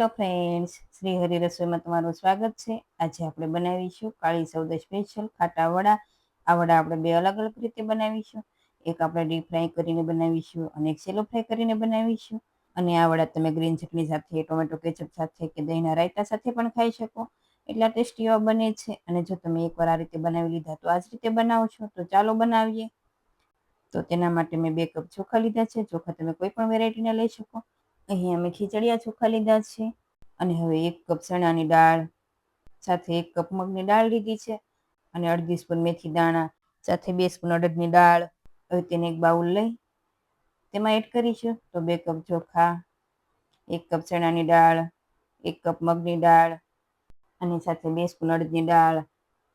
Hello friends, Shri Hari રસોઈમાં તમારું સ્વાગત છે. આજે આપણે બનાવીશું કાળી સૌદે સ્પેશિયલ ખાટા વડા. આ વડા આપણે બે અલગ અલગ રીતે બનાવીશું. એક આપણે ડીપ ફ્રાય કરીને બનાવીશું અને એક સેલો ફ્રાય કરીને બનાવીશું. અને આ વડા તમે ગ્રીન ચટણી સાથે, ટોમેટો કેચઅપ સાથે કે દહીંના રાયતા સાથે પણ ખાઈ શકો. એટલા ટેસ્ટી એવા બને છે. અને જો તમે એકવાર આ રીતે બનાવી લીધા તો આ જ રીતે બનાવો છો. તો ચાલો બનાવીએ. તો તેના માટે મેં બે કપ ચોખા લીધા છે. ચોખા તમે કોઈ પણ વેરાયટીના લઈ શકો. અહીં અમે ખીચડિયા ચોખા લીધા છે અને હવે એક કપ ચણાની દાળ, સાથે એક કપ મગની દાળ લીધી છે અને અડધી સ્પૂન મેથી દાણા, સાથે બે સ્પૂન અડદની દાળ. હવે તેને એક બાઉલ લઈ તેમાં એડ કરીશું. તો બે કપ ચોખા, એક કપ ચણાની દાળ, એક કપ મગની દાળ અને સાથે બે સ્પૂન અડદની દાળ,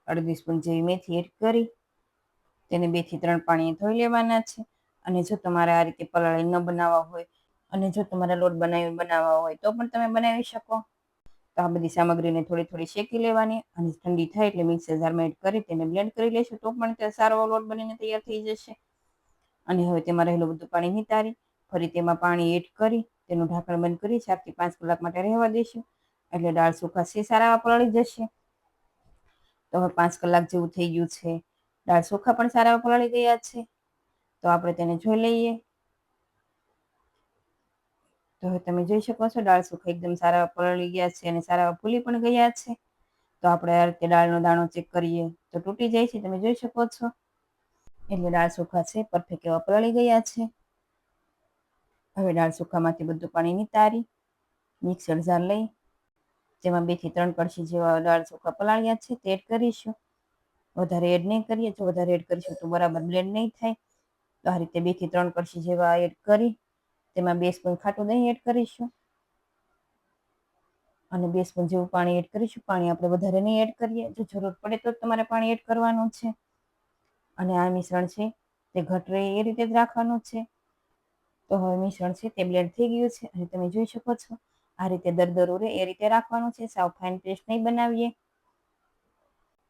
અડધી સ્પૂન જેવી મેથી એડ કરી તેને બેથી ત્રણ પાણી ધોઈ લેવાના છે. અને જો તમારે આ રીતે પલાળી ન બનાવવા હોય અને જો તમારે લોટ બનાવી બનાવવા હોય તો પણ તમે બનાવી શકો. તો આ બધી સામગ્રીને થોડી થોડી શેકી લેવાની અને ઠંડી થાય એટલે મિક્સર જારમાં એડ કરી તેને બ્લેન્ડ કરી લેશું તો પણ તે સારો લોટ બનીને તૈયાર થઈ જશે. અને હવે તેમાં રહેલું બધું પાણી નિતારી, ફરી તેમાં પાણી એડ કરી, તેનું ઢાંકણ બંધ કરી ચારથી પાંચ કલાક માટે રહેવા દઈશું એટલે દાળ સુકાશે સારા પલળી જશે. તો હવે પાંચ કલાક જેવું થઈ ગયું છે. દાળ સોખા પણ સારા પલળી ગયા છે. તો આપણે તેને જોઈ લઈએ. તો હવે તમે જોઈ શકો છો, દાળ સુખા એકદમ સારા પલળી ગયા છે અને સારા ફૂલી પણ ગયા છે. તો આપણે આ રીતે દાળનો દાણો ચેક કરીએ તો તૂટી જાય છે, તમે જોઈ શકો છો. એટલે દાળ સુખા છે પરફેક્ટ એવા પલળી ગયા છે. હવે દાળ સુખામાંથી બધું પાણી નિતારી મિક્સર જાર લઈ, જેમાં બેથી ત્રણ કળશી જેવા દાળ સુખા પલાળ્યા છે, તે એડ કરીશું. વધારે એડ નહીં કરીએ, જો વધારે એડ કરીશું તો બરાબર બ્લેન્ડ નહીં થાય. તો આ રીતે બેથી ત્રણ કળશી જેવા એડ કરી તેમાં બે સ્પૂન ખાટું દહીં એડ કરીશું. અને બે સ્પૂન જેવું પાણી એડ કરીશું. પાણી આપણે વધારે નહીં એડ કરીએ. જો જરૂર પડે તો તમારે પાણી એડ કરવાનું છે. અને આ મિશ્રણ છે તે ઘટ રહે એ રીતે જ રાખવાનું છે. તો હવે મિશ્રણ છે તે બ્લેન્ડ થઈ ગયું છે અને તમે જોઈ શકો છો આ રીતે દરદરું રહે એ રીતે રાખવાનું છે. સાવ ફાઇન પેસ્ટ નહીં બનાવીએ.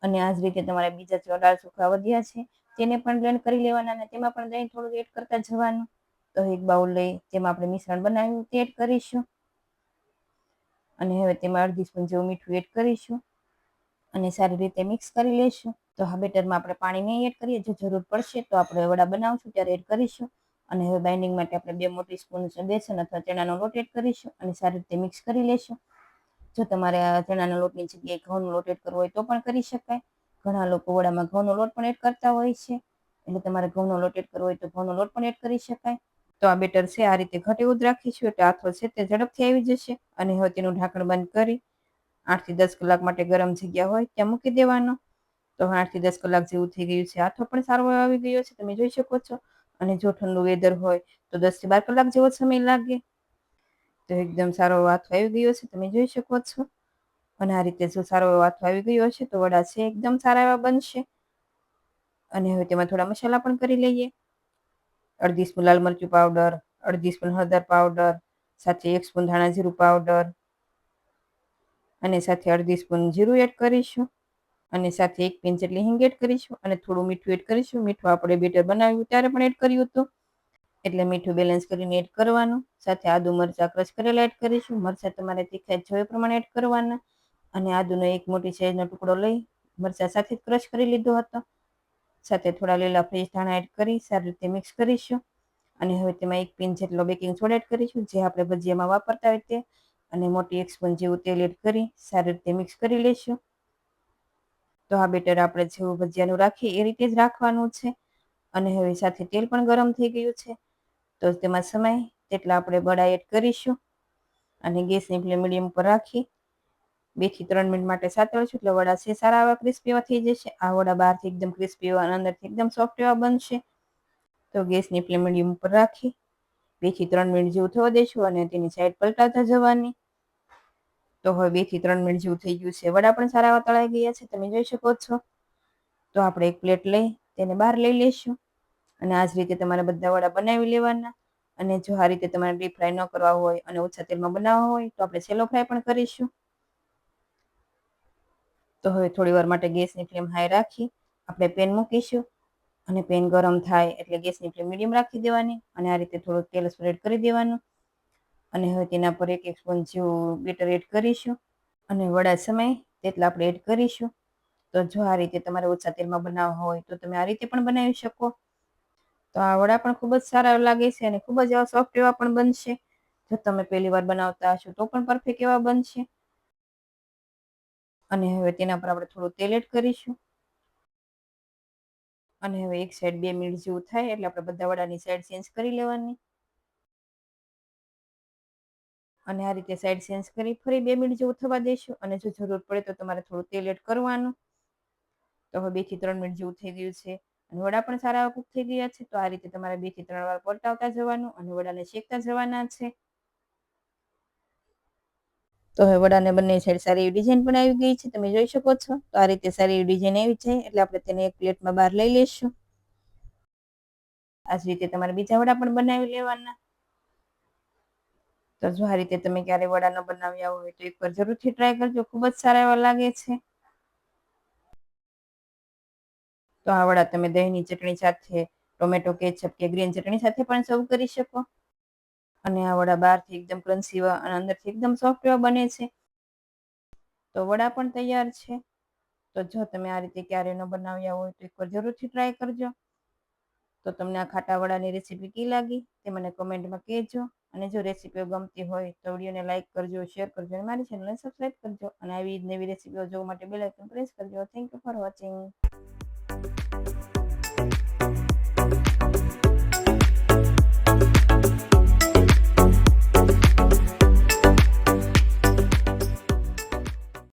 અને આ જ રીતે તમારે બીજા ચોડાળ સુખા વધ્યા છે. તેને પણ બ્લેન્ડ કરી લેવાના અને તેમાં પણ દહીં થોડું એડ કરતા જવાનું. તો એક બાઉલ લઈ, જેમાં આપણે મિશ્રણ બનાવ્યું તે એડ કરીશું. અને હવે તેમાં અડધી સ્પૂન જેવું મીઠું એડ કરીશું. અને સારી રીતે મિક્સ કરી લઈશું. તો હા, બેટરમાં આપણે પાણી નહીં એડ કરીએ. જો જરૂર પડશે તો આપણે વડા બનાવશું, ત્યારે એડ કરીશું. અને હવે બાઇન્ડિંગ માટે આપણે બે મોટી સ્પૂન બેસન અથવા ચણાનો લોટ એડ કરીશું અને સારી રીતે મિક્સ કરી લઈશું. જો તમારે ચણાના લોટની જગ્યાએ ઘઉંનો લોટ એડ કરવો હોય તો પણ કરી શકાય. ઘણા લોકો વડામાં ઘઉંનો લોટ પણ એડ કરતા હોય છે. એટલે તમારે ઘઉંનો લોટ એડ કરવો હોય તો ઘઉંનો લોટ પણ એડ કરી શકાય. તો આ બેટર છે, આ રીતે ઘટે એવું રાખીશું એટલે આથો છે તે ઝડપથી આવી જશે. અને હવે તેનું ઢાંકણ બંધ કરી આઠથી દસ કલાક માટે ગરમ જગ્યા હોય ત્યાં મૂકી દેવાનો. તો આઠથી દસ કલાક જેવું થઈ ગયું છે, આથો પણ સારો આવી ગયો છે, તમે જોઈ શકો છો. અને જો ઠંડુ વેધર હોય તો દસથી બાર કલાક જેવો સમય લાગે. તો એકદમ સારો આથો આવી ગયો છે, તમે જોઈ શકો છો. અને આ રીતે જો સારો આથો આવી ગયો છે તો વડા છે, એકદમ સારા એવા બનશે. અને હવે તેમાં થોડા મસાલા પણ કરી લઈએ. અડધી સ્પૂન લાલ મરચું પાવડર અડધી સ્પૂન હળદર પાવડર સાથે એક સ્પૂન ધાણા જીરું પાવડર અને સાથે અડધી સ્પૂન જીરું એડ કરીશું. અને સાથે એક પિંચ જેટલી હિંગ એડ કરીશું અને થોડું મીઠું એડ કરીશું. મીઠું આપણે બેટર બનાવ્યું ત્યારે પણ એડ કર્યું હતું. એટલે મીઠું બેલેન્સ કરીને એડ કરવાનું. સાથે આદુ મરચાં ક્રશ કરેલા એડ કરીશું. મરચાં તમારે તીખા જોઈએ પ્રમાણે એડ કરવાના. અને આદુનો એક મોટી સાઈઝનો ટુકડો લઈ મરચાં સાથે જ ક્રશ કરી લીધો હતો. સાથે થોડા લીલા ફ્રેશ ધાણા એડ કરી સારી રીતે મિક્સ કરીશું. અને હવે તેમાં એક પિન જેટલો બેકિંગ સોડા એડ કરીશું, જે આપણે ભજીયામાં વાપરતા હોય તે. અને મોટી એક સ્પૂન જેવું તેલ એડ કરી સારી રીતે મિક્સ કરી લઈશું. તો આ બેટર આપણે જેવું ભજીયાનું રાખીએ એ રીતે જ રાખવાનું છે. અને હવે સાથે તેલ પણ ગરમ થઈ ગયું છે. તો તેમાં સમય, તેટલા આપણે બળા એડ કરીશું. અને ગેસની ફ્લેમ મીડિયમ પર રાખી બેથી ત્રણ મિનિટ માટે સાતળશું એટલે વડા છે સારા એવા ક્રિસ્પી એવા થઈ જશે. આ વડા બહારથી એકદમ ક્રિસ્પી એવા અને અંદરથી એકદમ સોફ્ટ એવા બનશે. તો ગેસની ફ્લેમ મીડિયમ ઉપર રાખી. બેથી ત્રણ મિનિટ જેવું થવા દઈશું અને તેની સાઈડ પલટાતા જવાની. તો હવે બેથી ત્રણ મિનિટ જેવું થઈ ગયું છે. વડા પણ સારા એવા તળાઈ ગયા છે. તમે જોઈ શકો છો. તો આપણે એક પ્લેટ લઈ, તેને બહાર લઈ લઈશું અને આ જ રીતે તમારે બધા વડા બનાવી લેવાના. અને જો આ રીતે તમારે ડીપ ફ્રાય ન કરવા હોય અને ઓછા તેલમાં બનાવવા હોય, તો આપણે સેલો ફ્રાય પણ કરીશું. તો હવે થોડી વાર માટે ગેસની ફ્લેમ હાઈ રાખી, આપણે પેન મૂકીશું અને પેન ગરમ થાય એટલે ગેસની ફ્લેમ મીડિયમ રાખી દેવાની અને આ રીતે થોડું તેલ સ્પ્રેડ કરી દેવાનું. અને હવે તેના પર એક એક સ્પૂન જેવું બેટર એડ કરીશું અને વડા સમય તેટલા આપણે એડ કરીશું. તો જો આ રીતે તમારે ઓછા તેલમાં બનાવવા હોય તો તમે આ રીતે પણ બનાવી શકો. તો આ વડા પણ ખૂબ જ સારા લાગે છે અને ખૂબ જ સોફ્ટ એવા પણ બનશે. જો તમે પહેલી વાર બનાવતા હશો તો પણ પરફેક્ટ એવા બનશે. અને હવે તેના પર આપણે થોડું તેલ એડ કરીશું. અને હવે એક સાઈડ બે મિનિટ જેવું થાય એટલે આપણે બધા વડાની સાઈડ ચેન્જ કરી લેવાની. અને આ રીતે સાઈડ ચેન્જ કરી ફરી બે મિનિટ જેવું થવા દઈશું અને જો જરૂર પડે તો તમારે થોડું તેલ એડ કરવાનું. તો હવે બેથી ત્રણ મિનિટ જેવું થઈ ગયું છે. અને વડા પણ સારા કુક થઈ ગયા છે. તો આ રીતે તમારે બેથી ત્રણ વાર પલટાવતા જવાનું અને વડાને શેકતા જવાના છે. તો હવે વડાને બંને સાઈડ સારી એવી ડિઝાઇન પણ આવી ગઈ છે, તમે જોઈ શકો છો. તો આ રીતે સારી એવી ડિઝાઇન આવી છે એટલે આપણે તેને એક પ્લેટમાં બહાર લઈ લેશું આ રીતે તમારે બીજા વડા પણ બનાવી લેવાના. તો જો આ રીતે તમે ક્યારે વડા ન બનાવ્યા હોય તો એકવાર જરૂરથી ટ્રાય કરજો, ખૂબ જ સારા એવા લાગે છે. તો આ વડા તમે દહીંની ચટણી સાથે, ટોમેટો કેચઅપ કે ગ્રીન ચટણી સાથે પણ સર્વ કરી શકો. અને આ વડા બહારથી એકદમ ક્રન્સી અને અંદરથી એકદમ સોફ્ટ એવા બને છે. તો વડા પણ તૈયાર છે. તો જો તમે આ રીતે ક્યારેય ન બનાવ્યા હોય તો એકવાર જરૂરથી ટ્રાય કરજો. તો તમને આ ખાટા વડાની રેસીપી કી લાગી તે મને કમેન્ટમાં કહેજો. અને જો રેસીપીઓ ગમતી હોય તો વિડીયોને લાઇક કરજો શેર કરજો અને મારી ચેનલને સબસ્ક્રાઇબ કરજો. અને આવી જ નવી રેસીપીઓ જોવા માટે બેલ આઇકન પ્રેસ કરજો. Thank you for watching